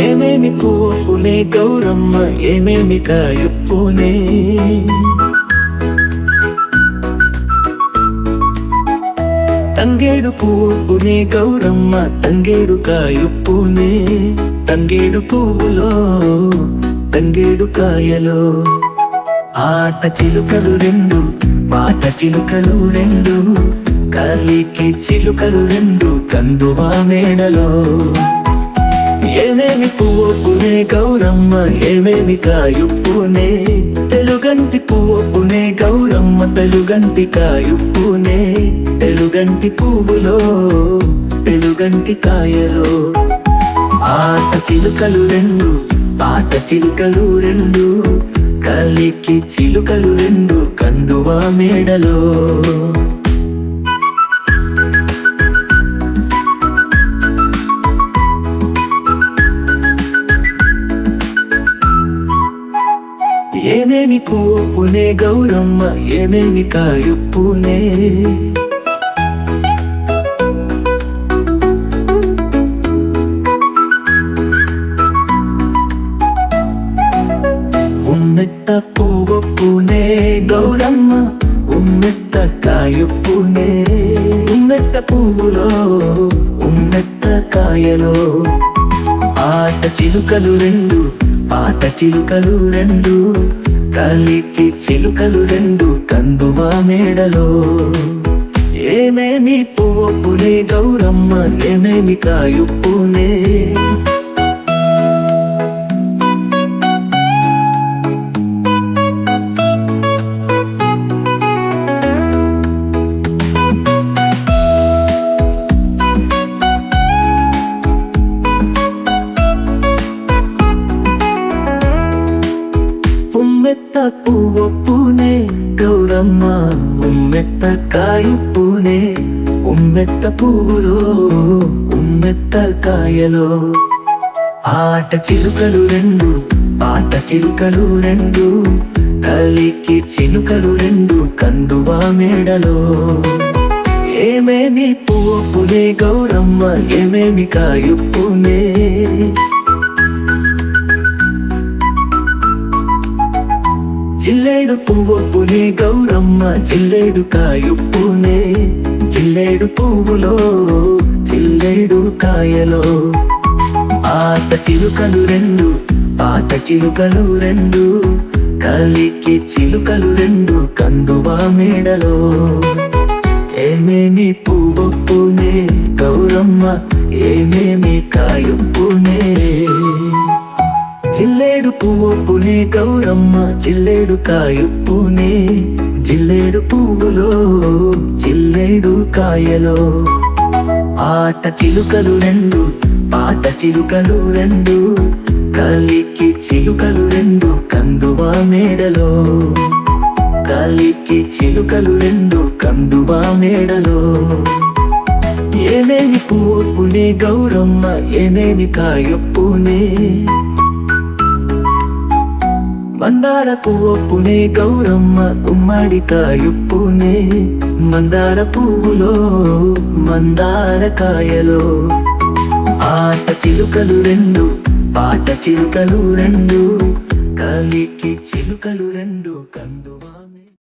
ఏమేమి పువ్వునే గౌరమ్మ ఏమేమి కాయుప్పునే? తంగేడు పువ్వునే గౌరమ్మ తంగేడు కాయుప్పునే? తంగేడు పువ్వులో తంగేడు కాయలో ఆట చిలుకలు రెండు పాట చిలుకలు రెండు కలికి చిలుకలు రెండు కందువా మేడలో. ఏమేమి పువ్వొప్పునే గౌరమ్మ ఏమేమి కాయుప్పునే? తెలుగంటి పువ్వొప్పునే గౌరమ్మ తెలుగంటి కాయుప్పునే. తెలుగంటి పువ్వులో తెలుగంటి కాయలో. ఆట చిలుకలు రెండు పాట చిలుకలు రెండు. కలికి చిలుకలు రెండు కందువా మేడలో. ఏమేమి కూపునే గౌరమ్మ ఏమేమి కాయుప్పునే ఉమ్మెత్త పువ్వునే గౌరమ్మ ఉమ్మెత్త కాయుప్పునే. ఉమ్మెత్త పువ్వులో ఉమ్మెత్త కాయలో ఆట చిలుకలు రెండు పాట చిలుకలు రెండు. కలికి చిలుకలు రెండు కందువా మేడలో. ఏమేమి పువ్వునే గౌరమ్మ ఏమేమి కాయుప్పునే ఉమ్మెత్త కాయుప్పునే ఉమ్మెత్త పువ్వులో ఉమ్మెత్త కాయలో. ఆట చిలుకలు రెండు ఆట చిలుకలు రెండు కలికి చిలుకలు రెండు కందువా మేడలో. ఏమేమి పువ్వునే గౌరమ్మ ఏమేమి కాయుప్పునే జిల్లేడు పువ్వొప్పునే గౌరమ్మ జిల్లేడు కాయొప్పునే. జిల్లేడు పువ్వులో జిల్లేడు కాయలో. ఆట చిలుకలు రెండు పాట చిలుకలు రెండు. కలికి చిలుకలు రెండు కందువా మేడలో. ఏమేమి పువ్వొప్పునే గౌరమ్మ ఏమేమి కాయ చిల్లేడు జిల్లేడు కాయుప్పునే జిల్లేడు పువ్వులో జిల్లేడు కాయలో. ఆట చిలుకలు రెండు పాట చిలుకలు రెండు కలికి చిలుకలు రెండు కందువా మేడలో. కలికి చిలుకలు రెండు కందువా మేడలో. ఏమేమి పూర్పునే గౌరమ్మ ఏమేమి కాయప్పునే మందార పువ్వొప్పునే గౌరమ్మ గుమ్మడి తాయుప్పునే. మందార పువ్వులో మందార కాయలో. ఆట చిలుకలు రెండు పాట చిలుకలు రెండు. కలికి చిలుకలు రెండు కందువా